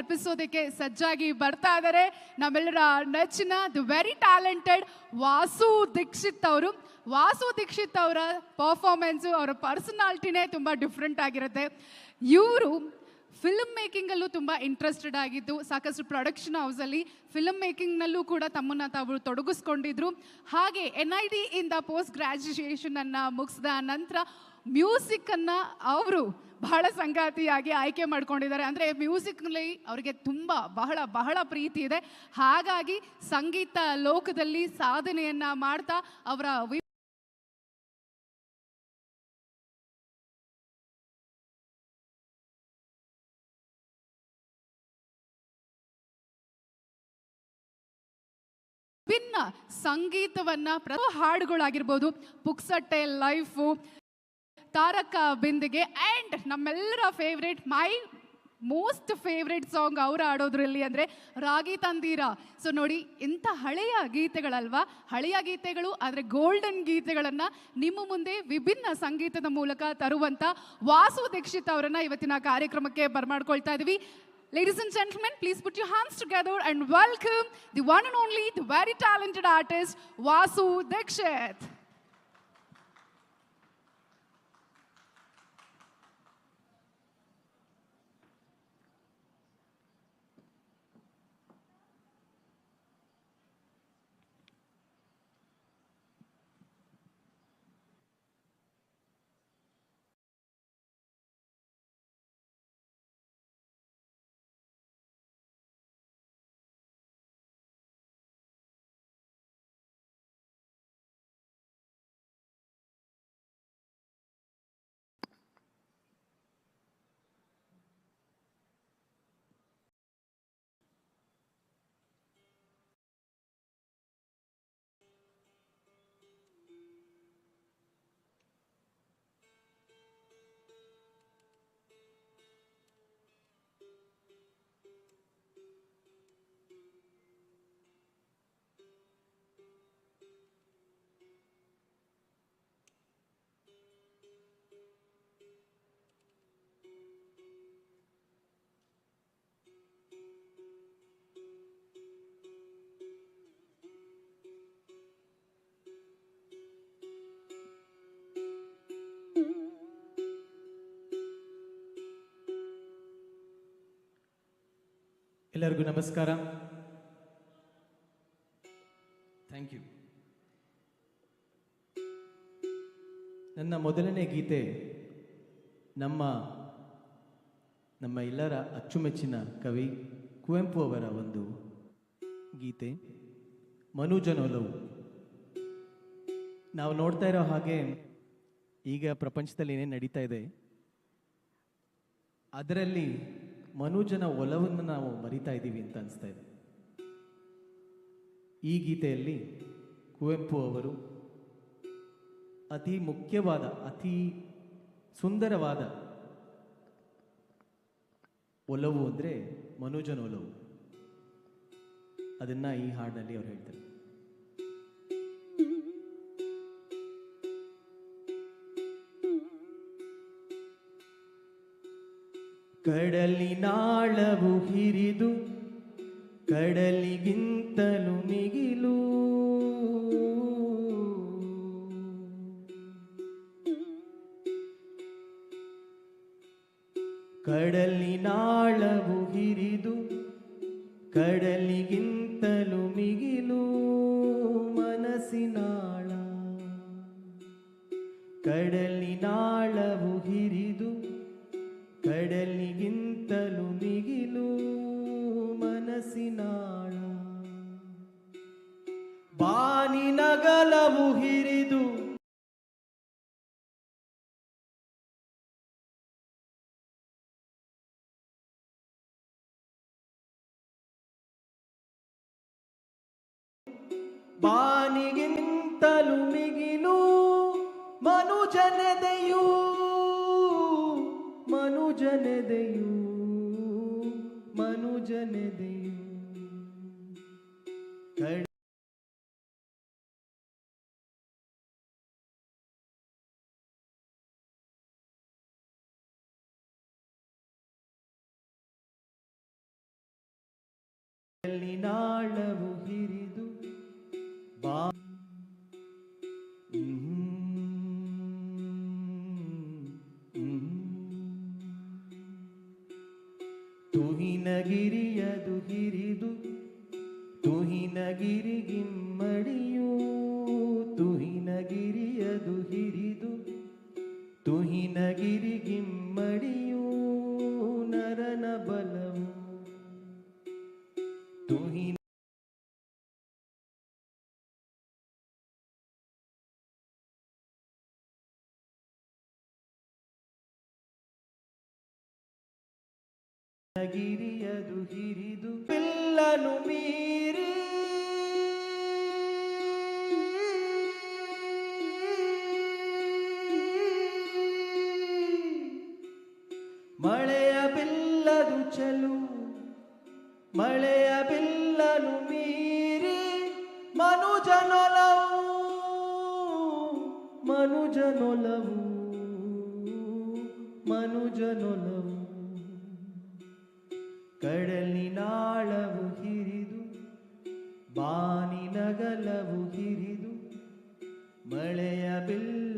ಅರ್ಪಿಸೋದಕ್ಕೆ ಸಜ್ಜಾಗಿ ಬರ್ತಾ ಇದ್ದಾರೆ ನಮ್ಮೆಲ್ಲರ ನೆಚ್ಚಿನ the very talented Vasu Dixit ಅವರು. ವಾಸು ದೀಕ್ಷಿತ್ ಅವರ ಪರ್ಫಾರ್ಮೆನ್ಸು ಅವರ ಪರ್ಸನಾಲ್ಟಿನೇ ತುಂಬ ಡಿಫ್ರೆಂಟ್ ಆಗಿರುತ್ತೆ. ಇವರು ಫಿಲ್ಮ್ ಮೇಕಿಂಗಲ್ಲೂ ತುಂಬ ಇಂಟ್ರೆಸ್ಟೆಡ್ ಆಗಿದ್ದು, ಸಾಕಷ್ಟು ಪ್ರೊಡಕ್ಷನ್ ಹೌಸಲ್ಲಿ ಫಿಲ್ಮ್ ಮೇಕಿಂಗ್ನಲ್ಲೂ ಕೂಡ ತಮ್ಮನ್ನು ತಾವು ತೊಡಗಿಸ್ಕೊಂಡಿದ್ರು. ಹಾಗೆ ಎನ್ ಐ ಡಿ ಇಂದ ಪೋಸ್ಟ್ ಗ್ರ್ಯಾಜುಯೇಷನನ್ನು ಮುಗಿಸಿದ ನಂತರ ಮ್ಯೂಸಿಕ್ಕನ್ನು ಅವರು ಬಹಳ ಸಂಗಾತಿಯಾಗಿ ಆಯ್ಕೆ ಮಾಡ್ಕೊಂಡಿದ್ದಾರೆ. ಅಂದರೆ ಮ್ಯೂಸಿಕ್ನಲ್ಲಿ ಅವರಿಗೆ ತುಂಬ ಬಹಳ ಬಹಳ ಪ್ರೀತಿ ಇದೆ. ಹಾಗಾಗಿ ಸಂಗೀತ ಲೋಕದಲ್ಲಿ ಸಾಧನೆಯನ್ನು ಮಾಡ್ತಾ ಅವರ ವಿಭಿನ್ನ ಸಂಗೀತವನ್ನ ಪ್ರ ಹಾಡುಗಳಾಗಿರ್ಬೋದು, ಪುಕ್ಸಟ್ಟೆ, ಲೈಫು, ತಾರಕ ಬಿಂದಿಗೆ ಆ್ಯಂಡ್ ನಮ್ಮೆಲ್ಲರ favourite my most favourite song ಅವ್ರು ಆಡೋದ್ರಲ್ಲಿ ಅಂದರೆ ರಾಗಿ ತಂದೀರ. ಸೊ ನೋಡಿ, ಇಂಥ ಹಳೆಯ ಗೀತೆಗಳಲ್ವಾ? ಹಳೆಯ ಗೀತೆಗಳು ಆದರೆ ಗೋಲ್ಡನ್ ಗೀತೆಗಳನ್ನು ನಿಮ್ಮ ಮುಂದೆ ವಿಭಿನ್ನ ಸಂಗೀತದ ಮೂಲಕ ತರುವಂಥ ವಾಸು ದೀಕ್ಷಿತ್ ಅವರನ್ನು ಇವತ್ತಿನ ಕಾರ್ಯಕ್ರಮಕ್ಕೆ ಬರ್ಮಾಡ್ಕೊಳ್ತಾ ಇದ್ವಿ. Ladies and gentlemen, please put your hands together and welcome the one and only, the very talented artist, Vasu Dikshit. ಎಲ್ಲರಿಗೂ ನಮಸ್ಕಾರ. ಥ್ಯಾಂಕ್ ಯು ನನ್ನ ಮೊದಲನೇ ಗೀತೆ ನಮ್ಮ ನಮ್ಮ ಎಲ್ಲರ ಅಚ್ಚುಮೆಚ್ಚಿನ ಕವಿ ಕುವೆಂಪು ಅವರ ಒಂದು ಗೀತೆ ಮನುಜನೊಲವು ನಾವು ನೋಡ್ತಾ ಇರೋ ಹಾಗೆ ಈಗ ಪ್ರಪಂಚದಲ್ಲಿ ಏನೇನು ನಡೀತಾ ಇದೆ, ಅದರಲ್ಲಿ ಮನುಜನ ಒಲವನ್ನು ನಾವು ಮರಿತಾ ಇದ್ದೀವಿ ಅಂತ ಅನಿಸ್ತಾ ಇದೆ. ಈ ಗೀತೆಯಲ್ಲಿ ಕುವೆಂಪು ಅವರು ಅತಿ ಮುಖ್ಯವಾದ, ಅತಿ ಸುಂದರವಾದ ಒಲವು ಅಂದರೆ ಮನುಜನ ಒಲವು. ಅದನ್ನು ಈ ಹಾಡಿನಲ್ಲಿ ಅವರು ಹೇಳ್ತಾರೆ. ಕಡಲಿನಾಳವು ಹಿರಿದು ಕಡಲಿಗಿಂತಲೂ ಮಿಗಿಲು. ಬಾನಿಗಿಂತಲೂ ಮಿಗಿಲು ಮನುಜನದೆಯು ಮನುಜನದೆಯು ಮನುಜನೆದೆಯೂ. ಕಡ ತುಹಿನಗಿರಿಯದು ಹಿರಿದು ತುಹಿನಗಿರಿಗಿಮ್ಮಡಿಯೂ ತುಹಿನಗಿರಿಯದು ಹಿರಿದು ತುಹಿನಗಿರಿಗಿಮ್ಮಡಿಯೂ ನರನ ಬಲವು. ತುಹಿನ ಗಿರಿಯದು ಹಿರಿದು ಪಿಲ್ಲನು ಮೀರಿ. ಮಳೆಯ ಬಿಲ್ಲದು ಚಲು ಮಳೆಯ ಬಿಲ್ಲನು ಮೀರಿ. ಮನುಜನೊಲವು ಮನುಜನೊಲವು ಮನುಜನೊಲವು. ಕಡಲಿನಾಳವು ಹಿರಿದು ಬಾನಿನಗಲವು ಹಿರಿದು ಮಳೆಯ ಬಿಲ್ಲನು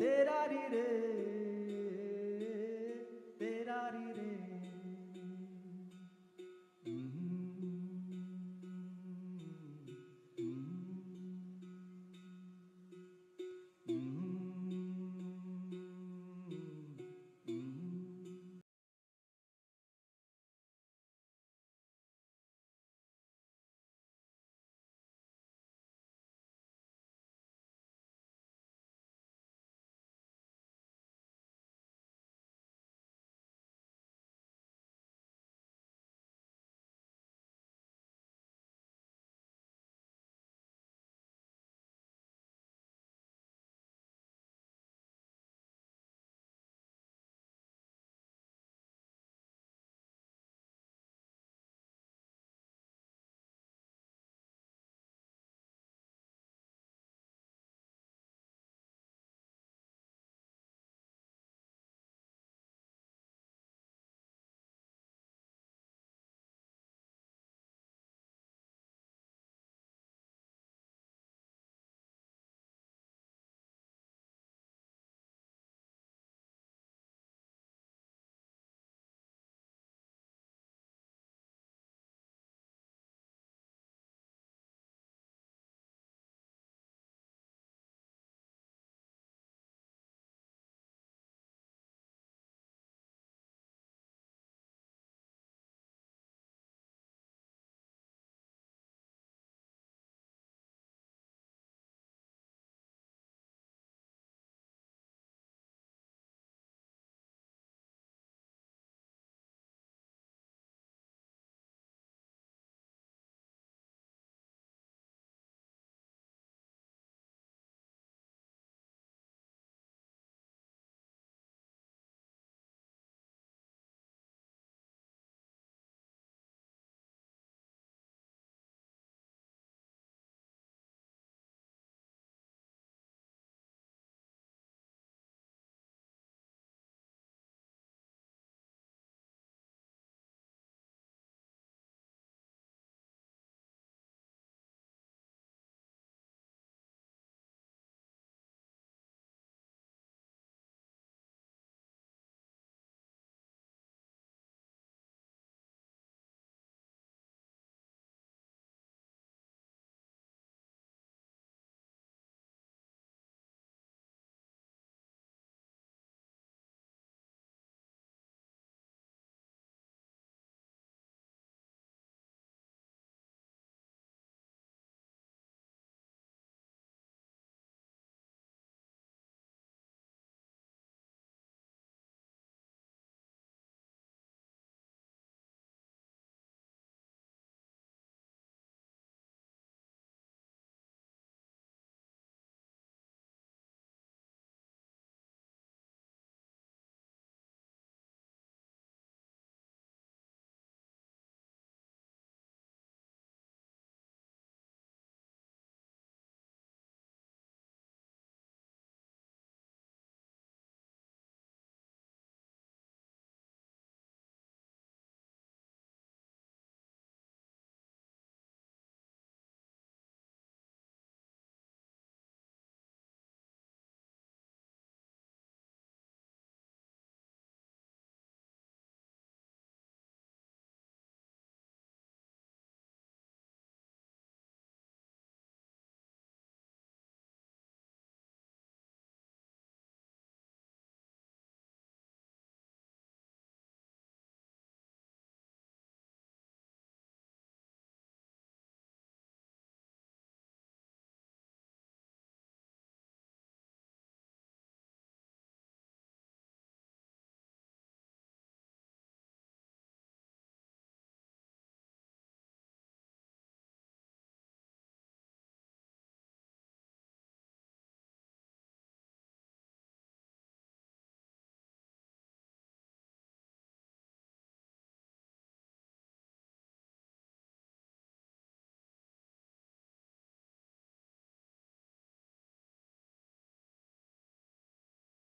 Te-ra-di-dee.